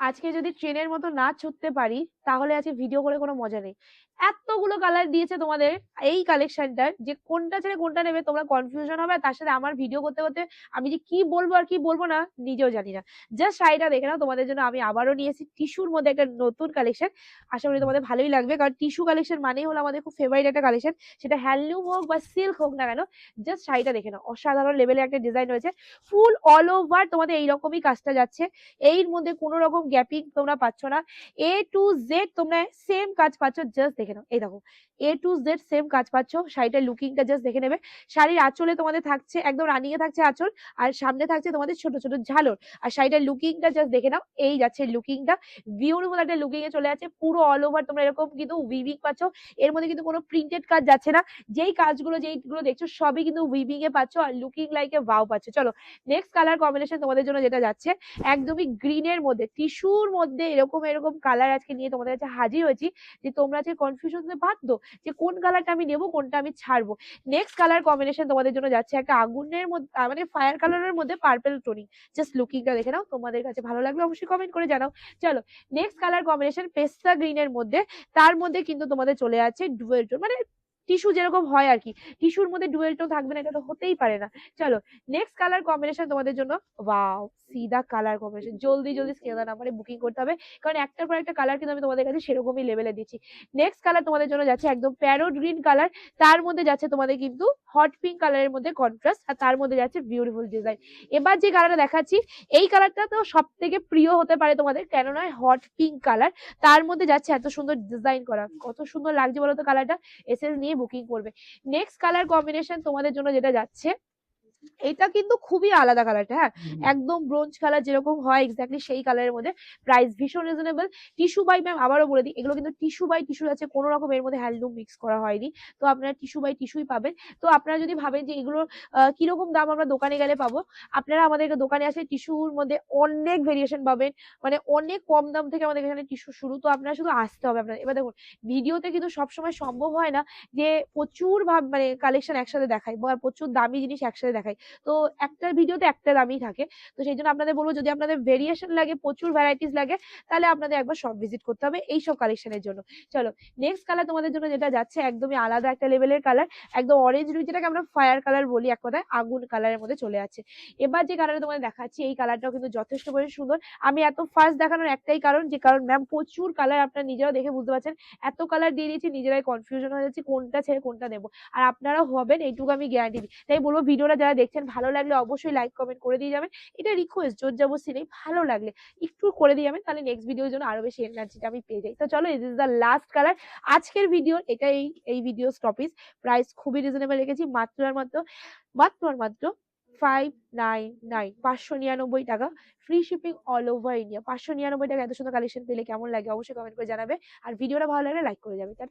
আজকে যদি ট্রেনের মতো না ছুটতে পারি তাহলে আজকে ভিডিও করে কোনো মজা নেই। এতগুলো কালার দিয়েছে তোমাদের এই কালেকশনটার যে কোনটা ছেড়ে কোনটা নেবে, তোমরা কনফিউশন হবে তার সাথে আমার ভিডিও করতে করতে আমি যে কি বলব আর কি বলব না, নিজেও জানি না। জাস্ট শাড়িটা দেখে নাও, তোমাদের জন্য আমি আবারও নিয়েছি টিস্যুর মধ্যে একটা নতুন কালেকশন আশা করি তোমাদের ভালোই লাগবে, কারণ টিস্যু কালেকশন মানেই হলো আমাদের খুব ফেভারিট একটা কালেকশন সেটা হ্যান্ডলুম হোক বা সিল্ক হোক না কেন জাস্ট শাড়িটা দেখে নাও। অসাধারণ লেভেলের একটা ডিজাইন রয়েছে। ফুল অল ওভার তোমাদের এইরকমই কাজটা যাচ্ছে। এর মধ্যে কোনো রকম গ্যাপিং তোমরা পাচ্ছ না। এ টু জেড তোমরা সেম কাজ পাচ্ছ জাস্ট দেখে নাও। এই দেখো এ টু জেড সেম কাজ পাচ্ছ। শাড়িটার লুকিংটা জাস্ট দেখে নেবে। শাড়ির আঁচলে তোমাদের থাকছে, একদম রানিয়ে থাকছে আঁচল, আর সামনে থাকছে তোমাদের ছোট ছোট ঝালর। আর শাড়িটার লুকিংটা জাস্ট দেখে নাও। এই যাচ্ছে লুকিংটা বিউটিফুল একটা লুকিং এ চলে যাচ্ছে, পুরো অল ওভার তোমরা এরকম কিন্তু উইভিং পাচ্ছ। এর মধ্যে কিন্তু কোনো প্রিন্টেড কাজ যাচ্ছে না। যেই কাজগুলো, যেইগুলো দেখছ, সবই কিন্তু উইভিং এ পাচ্ছ, আর লুকিং লাইক এ ওয়াও পাচ্ছ। চলো নেক্সট কালার কম্বিনেশন তোমাদের জন্য যেটা যাচ্ছে, একদমই গ্রিনের মধ্যে টিস্যুর মধ্যে এরকম এরকম কালার আজকে নিয়ে তোমাদের কাছে হাজির হয়েছি, যে তোমরা যে কনফিউশন হতে বাধ্য যে কোন কালারটা আমি নেব, কোনটা আমি ছাড়বো। নেক্সট কালার কম্বিনেশন তোমাদের জন্য যাচ্ছে একটা আগুনের মধ্যে মানে ফায়ার কালারের মধ্যে পার্পেল টোনিং জাস্ট লুকিংটা দেখে নাও, তোমাদের কাছে ভালো লাগলে অবশ্যই কমেন্ট করে জানাও। চলো নেক্সট কালার কম্বিনেশন পেস্তা গ্রিনের মধ্যে, তার মধ্যে কিন্তু তোমাদের চলে আছে ডুয়েল টোন মানে টিস্যু যেরকম হয় আর কি। টিস্যুর মধ্যে ডুয়েল টোন থাকবে না, এটা তো হতেই পারে না। চলো নেক্সট কালার কম্বিনেশন তোমাদের জন্য। ওয়াও সিদা কালার কম্বিনেশন জলদি জলদি স্ক্রিন নাম্বারে বুকিং করতে হবে। কারণ একটার পর একটা কালার কিন্তু আমি তোমাদের কাছে সেরকমই লেভেলে দিচ্ছি। নেক্সট কালার তোমাদের জন্য যাচ্ছে একদম প্যারোট গ্রিন কালার তার মধ্যে যাচ্ছে তোমাদের কিন্তু হট পিঙ্ক কালারের মধ্যে কন্ট্রাস্ট আর তার মধ্যে যাচ্ছে বিউটিফুল ডিজাইন এবার যে কালারটা দেখাচ্ছি, এই কালারটা তো সব থেকে প্রিয় হতে পারে তোমাদের, কেননা হট পিঙ্ক কালার তার মধ্যে যাচ্ছে এত সুন্দর ডিজাইন করা। কত সুন্দর লাগছে বলো তো কালারটা এসএস নিয়ে বুকিং করবে। নেক্সট কালার কম্বিনেশন তোমাদের জন্য যেটা যাচ্ছে এটা কিন্তু খুবই আলাদা কালারটা হ্যাঁ? একদম ব্রোঞ্জ কালার যেরকম হয় এক্স্যাক্টলি সেই কালারের মধ্যে প্রাইস ভীষণ রিজনেবল টিস্যু বাই ম্যাম আবারও বলে দিই এগুলো কিন্তু টিস্যু বাই টিস্যু আছে কোনো রকম এর মধ্যে হ্যান্ডলুম মিক্স করা হয়নি। তো আপনারা টিস্যু বাই টিস্যুই পাবেন। তো আপনারা যদি ভাবেন যে এগুলোর কীরকম দাম আমরা দোকানে গেলে পাবো আপনারা আমাদের দোকানে আসে টিস্যুর মধ্যে অনেক ভেরিয়েশন পাবেন মানে অনেক কম দাম থেকে আমাদের এখানে টিস্যু শুরু। তো আপনারা শুধু আসতে হবে আপনার এবার দেখুন ভিডিওতে কিন্তু সবসময় সম্ভব হয় না যে প্রচুর ভাব মানে কালেকশন একসাথে দেখায় বা প্রচুর দামি জিনিস একসাথে দেখাই। তো একটা ভিডিওতে একটা দামই থাকে। তো সেই জন্য আপনাদের বলব, যদি আপনাদের ভেরিয়েশন লাগে, প্রচুর ভ্যারাইটিস লাগে, তাহলে আপনাদের একবার সব ভিজিট করতে হবে এই সব কালেকশনের জন্য। চলো নেক্সট কালার তোমাদের জন্য যেটা যাচ্ছে একদমই আলাদা একটা লেভেলের কালার একদম অরেঞ্জ রুই, যেটাকে আমরা ফায়ার কালার বলি, এক কথায় আগুন কালারের মধ্যে চলে যাচ্ছে এবার যে কালারটা তোমাদের দেখাচ্ছি, এই কালারটাও কিন্তু যথেষ্ট পরিমাণে সুন্দর। আমি এত ফার্স্ট দেখানোর একটাই কারণ, যে কারণ ম্যাম প্রচুর কালার আপনারা নিজেরাও দেখে বুঝতে পারছেন, এত কালার দিয়ে দিয়েছি, নিজেরাই কনফিউশন হয়ে যাচ্ছে, কোনটা ছেড়ে কোনটা দেবো আর আপনারাও হবেন, এইটুকু আমি গ্যারান্টি দিই। তাই বলব ভিডিওটা যারা দেখছেন, ভালো লাগলে অবশ্যই লাইক কমেন্ট করে দিয়ে যাবেন। এটা রিকোয়েস্ট জোর জবরদস্তি নেই, ভালো লাগলে একটু করে দিয়ে যাবেন, তাহলে নেক্সট ভিডিওর জন্য আরও বেশি এনার্জিটা আমি পেয়ে যাই। তো চলো is is the last colour আজকের ভিডিও এটা এই এই ভিডিও স্টপিস প্রাইস খুবই রিজনেবল রেখেছি, মাত্র আর মাত্র মাত্র আর মাত্র ফাইভ নাইন নাইন পাঁচশো নিরানব্বই টাকা। Free shipping all over India পাঁচশো নিরানব্বই টাকা এত সুন্দর কালেকশন পেলে কেমন লাগে, অবশ্যই কমেন্ট করে জানাবে। আর ভিডিওটা ভালো লাগলে লাইক করে যাবে। তার